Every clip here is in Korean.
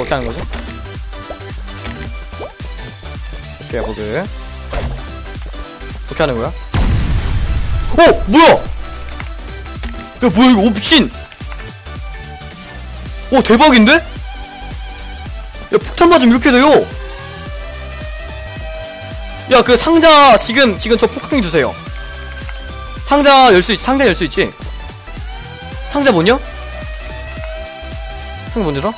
어떻게 하는 거지? 오케이 보드 어떻게 하는 거야? 어! 뭐야! 야 뭐야 이거 오 미친! 오 대박인데? 야 폭탄 맞으면 이렇게 돼요! 야 그 상자 지금 지금 저 폭탄이 주세요 상자 열 수 있지 상자 열 수 있지? 상자 뭐냐? 상자 뭔지라?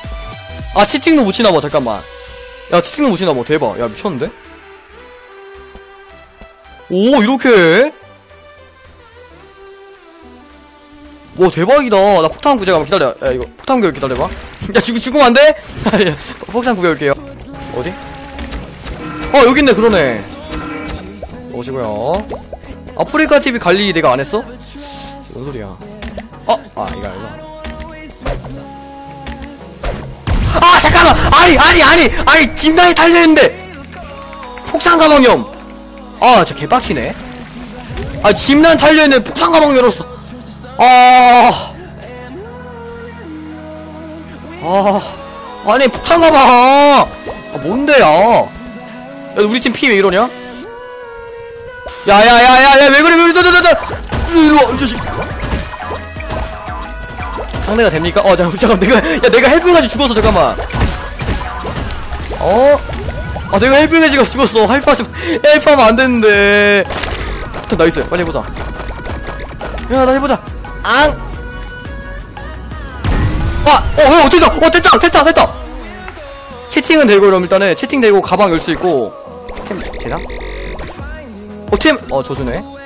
아 치팅도 못 치나봐 잠깐만 야 치팅도 못 치나봐 대박 야 미쳤는데? 오 이렇게 해? 와 대박이다 나 폭탄 구제가 기다려 야 이거 폭탄 구경 기다려봐 야 죽, 죽으면 안 돼? 야, 폭탄 구경 올게요 어디? 어 여기 있네 그러네 오시고요 아프리카 TV 관리 내가 안 했어? 뭔 소리야 어? 아 이거 아니 아니 아니 아니 아니 진단이 달려있는데. 폭탄 가방염 아 저 개빡치네. 아 집난 달려있는데 폭탄 가방 열었어. 아. 아, 아니 폭탄 가방. 아 뭔데 야? 야 우리 팀 피 왜 이러냐? 야야야야야 왜 그래 왜 그래 이리 와이 자식. 상대가 됩니까? 어 잠깐 잠깐 내가 야 내가 헬프해가지고 죽었어 잠깐만 어? 아 내가 헬프해가지고 죽었어 헬프하지 헬프하면 안 되는데 폭탄 나이스 빨리 해보자 야 나 해보자 앙 아! 어! 어! 됐다! 어! 됐다! 됐다! 됐다! 채팅은 되고 그럼 일단은 채팅 되고 가방 열 수 있고 템 되나? 어 템! 어 저주네 어,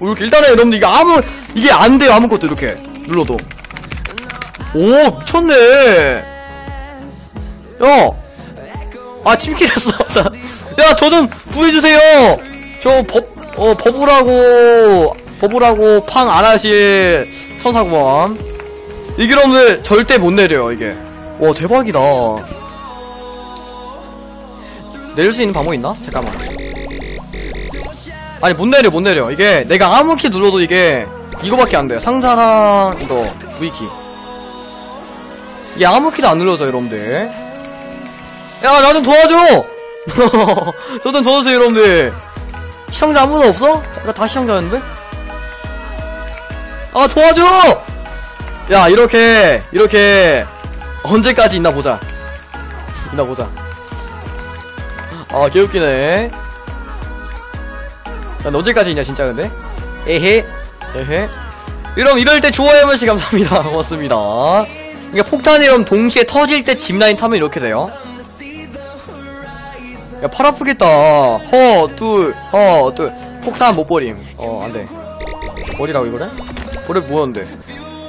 이렇게 일단은 여러분들 이게 아무 이게 안 돼요 아무것도 이렇게 눌러도 오 미쳤네 야! 아 팀킬 했어. 야저 좀 구해주세요. 저 법, 어 버블하고 버블하고 팡 안하실 천사구원. 이게 여러분들 절대 못 내려요 이게. 와 대박이다. 내릴 수 있는 방법 있나? 잠깐만. 아니 못 내려 못 내려. 이게 내가 아무 키 눌러도 이게 이거밖에 안돼 상자랑 이거 V키. 이게 아무 키도 안 눌러져 여러분들 야 나 좀 도와줘! 저 좀 도와주세요 여러분들. 시청자 아무도 없어? 나다 시청자였는데? 아 도와줘! 야 이렇게 이렇게 언제까지 있나 보자. 있나 보자. 아 개웃기네. 난 언제까지 있냐 진짜 근데? 에헤. 에헤. 여러분 이럴 때 좋아요 한 번씩 감사합니다. 고맙습니다. 그러니까 폭탄이 그럼 동시에 터질 때 짚라인 타면 이렇게 돼요 야 팔 아프겠다. 허 둘 허 둘. 폭탄 못 버림. 어 안 돼. 버리라고 이거를? 버려 뭐였는데?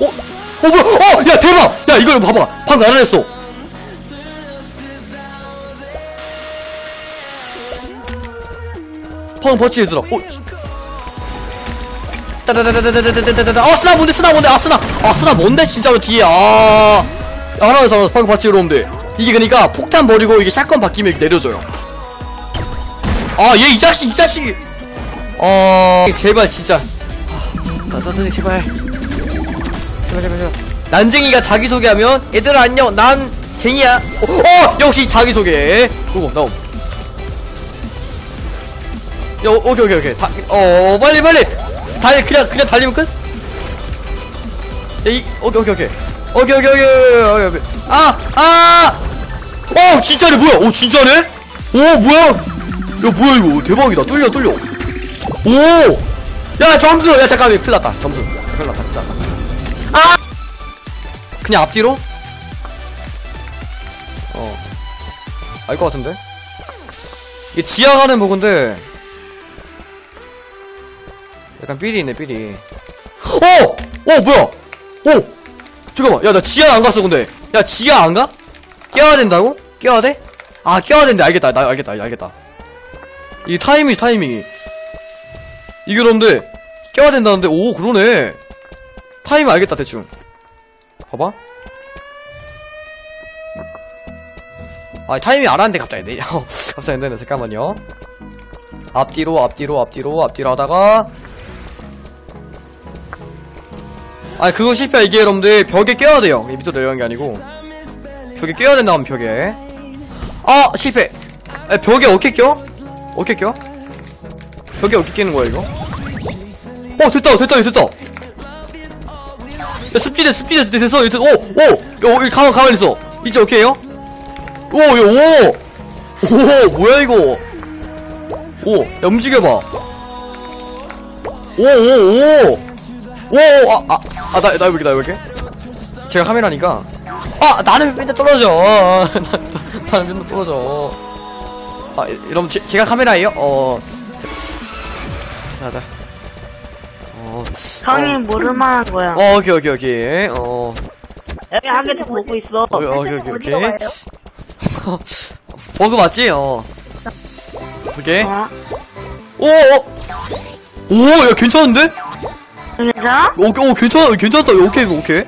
어? 어 뭐야? 어! 야 대박! 야 이걸 봐봐. 방금 알아냈어. 방금 버치 얘들아. 어 따다다다다다다다다다 어 스나 뭔데 스나 뭔데? 아 스나. 아 스나 뭔데 진짜로 뒤에. 아. 알아서 알아서 방금 봤지 여러분들 이게 그니까 폭탄 버리고 이게 샷건 바뀌면 내려져요 아 얘 이 자식 이 자식! 어 제발 진짜. 아, 나 나는 제발. 제발 제발 제발. 난쟁이가 자기소개하면 얘들아 안녕. 난 쟁이야. 어, 어! 역시 자기소개. 그거 나옴 야 오케이 오케이 오케이. 다, 어, 어, 어 빨리 빨리! 달 그냥 그냥 달리면 끝? 야이 오케이 오케이 오케이. 오케이 오케이 오케이 오케이 아아오 어, 진짜네 뭐야? 오 진짜네? 오 뭐야? 야 뭐야 이거. 대박이다. 뚫려 뚫려. 오 야 점수. 야 잠깐만 큰일 났다. 점수. 큰일 났다 큰일 났다. 아! 그냥 앞뒤로? 어 알 것 같은데? 이게 지하 가는 부분인데 약간 삐리 있네 삐리. 어! 어 뭐야? 오! 잠깐만. 야 나 지하 안 갔어 근데. 야 지하 안 가? 껴야 된다고? 껴야 돼? 아 껴야 된대 알겠다. 나 알겠다 알겠다 이 타이밍이 타이밍이. 이게 그런데 껴야 된다는데 오 그러네. 타이밍 알겠다 대충. 봐봐. 아 타이밍 알았는데 갑자기 내 갑자기 안 되네 잠깐만요. 앞뒤로 앞뒤로 앞뒤로 앞뒤로 하다가. 아 그거 실패 이게 여러분들 벽에 껴야 돼요. 밑으로 내려가는 게 아니고. 벽에 껴야 된다, 하면 벽에. 아, 실패. 에, 벽에 어깨 껴? 어깨 껴? 벽에 어깨 끼는 거야, 이거? 어, 됐다, 됐다, 됐다. 야, 습지대, 습지대, 됐어, 됐어. 오, 오! 야, 어, 가만, 가만히 있어. 이제 오케이요? 오, 야, 오! 오, 뭐야, 이거? 오, 야, 움직여봐. 오, 오, 오! 오, 아, 아, 아, 나, 나 여기, 나 여기. 제가 카메라니까. 아, 나는 맨날 떨어져. 나, 나는 맨날 떨어져. 아, 이- 여러분, 제, 제가 카메라예요? 어. 자, 자. 어, 형이 모를 만한 거야. 어, 오케이, 오케이, 오케이. 어, 여기 한개더 보고 있어. 어, 오케이, 오케이, 오케이. 버그 맞지? 어. 오케이. 어? 오, 오! 오, 야, 괜찮은데? 괜찮아? 오, 오, 괜찮아, 괜찮다. 오케이, 오케이.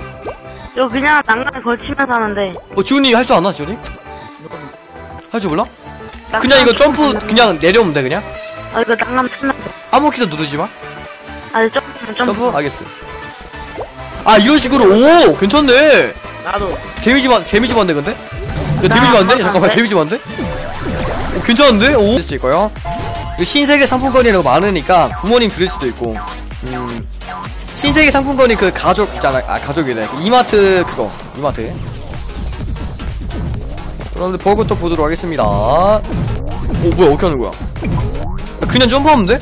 이거 그냥 난간에 걸치면서 하는데. 어, 지훈이 할 줄 아나, 지훈이? 할 줄 몰라? 그냥 이거 점프, 그냥 내려오면 돼, 그냥? 아, 이거 난간 치면서. 아무 키도 누르지 마. 아니, 점프, 점프. 점프? 알겠어. 아, 이런 식으로, 오! 괜찮네! 나도. 데미지 받, 데미지 받네, 근데? 야, 데미지 나 받네? 안 잠깐만? 데미지 받네? 오, 괜찮은데? 오? 있고요. 이 신세계 상품권이라고 많으니까 부모님 드릴 수도 있고, 음, 신세계 상품권이 그 가족 있잖아. 아, 가족이네. 그 이마트 그거. 이마트. 여러분들 버그부터 보도록 하겠습니다. 오, 뭐야, 어떻게 하는 거야? 야, 그냥 점프하면 돼?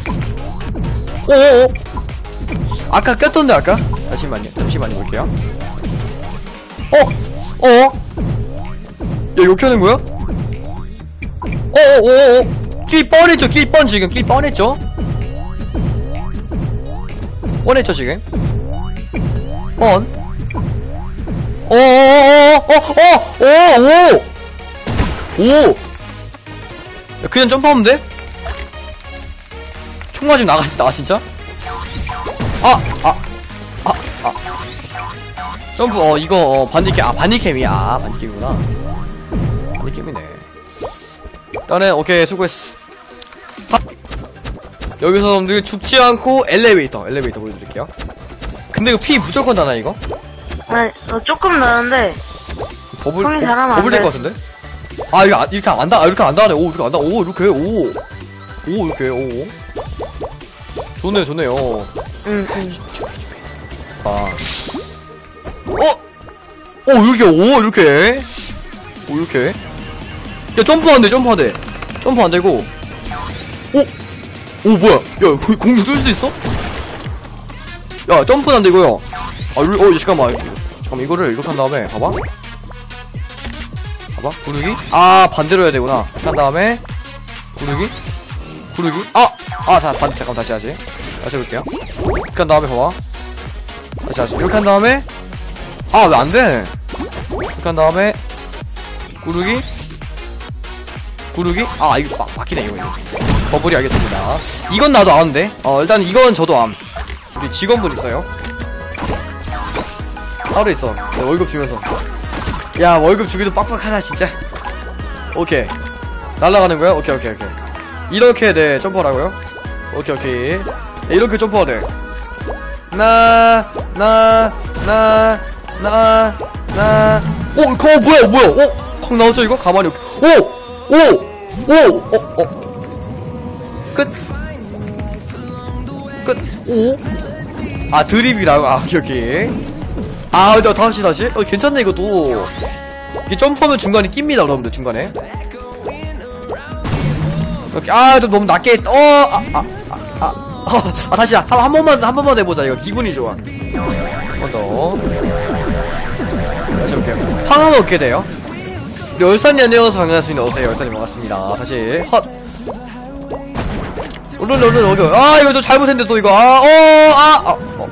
오오오. 아까 꼈던데, 아까? 잠시만요. 잠시만요, 볼게요. 어? 어? 야, 이렇게 하는 거야? 어어어어 끼 뻔했죠 끼 뻔 지금 끼 뻔했죠 뻔했죠 지금 뻔 어어어어어어 오오 그냥 점프하면 돼? 총 맞으면 나가지 나 진짜? 아 아 아 아 점프 어 이거 어 반디캠 아 반디캠이야 아, 반디캠이구나 반디캠이네 일단은 오케이 수고했어 탑. 여기서 여러분들 죽지 않고 엘리베이터 엘리베이터 보여드릴게요 근데 이거 피 무조건 나나 이거? 아니, 어, 조금 나는데. 버블 버- 버블 될것 돼. 같은데? 아 이거 안- 이렇게 안 다, 아, 이렇게 안 다네. 오 이렇게 안 다, 오 이렇게 오오 이렇게 오. 좋네요 좋네요. 응, 응. 아. 어? 오 이렇게 오 이렇게 오 이렇게 야 점프 안돼 점프 안돼. 점프 안되고. 오? 오 뭐야? 야 거- 공중 뚫을 수 있어? 야 점프는 안되고요. 아 어 잠깐만. 잠깐만 이거를 이렇게 한 다음에 봐봐 봐봐. 구르기? 아 반대로 해야 되구나. 한 다음에 구르기? 구르기? 아아자 반 잠깐 다시 다시. 다시 해볼게요. 이렇게 한 다음에 봐봐. 다시 다시. 이렇게 한 다음에 아 왜 안돼? 이렇게 한 다음에 구르기? 구르기? 아 이거 막 막히네 이거. 이거. 버블이 알겠습니다. 이건 나도 아는데 어 일단 이건 저도 암. 우리 직원분 있어요. 따로 있어. 네, 월급 주면서 야 월급 주기도 빡빡하다 진짜 오케이 날라가는 거야 오케이 오케이 오케이 이렇게 네 점프하라고요 오케이 오케이 네, 이렇게 점프가 돼 나, 나, 나, 나, 나. 오, 그거 뭐야, 뭐야? 어, 확 나오죠, 이거? 가만히, 오! 오! 오! 어, 어. 끝. 끝. 오? 아, 드립이라고? 아, 오케이, 오케이. 아, 나 다시, 다시? 어, 괜찮네, 이것도. 이게 점프하면 중간에 낍니다, 여러분들, 중간에. 이렇게, 아, 좀 너무 낮게, 어, 아, 아, 아, 아. 아, 아, 다시 한, 한 번만 한 번만 해보자 이거. 기분이 좋아. 한번 더. 다시 해볼게요. 황하면 어떻게 돼요? 열산이 안녕하세요 반갑습니다 어서오세요 열산이 반갑습니다. 다시 헛. 얼른 얼른 어겨 아 이거 좀 잘못했는데 또 이거. 아어아 어, 어,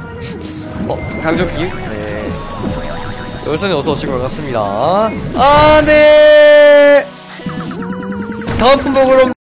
어, 강조기. 네 열산이 어서 오시고 반갑습니다. 아 네. 다음 품목으로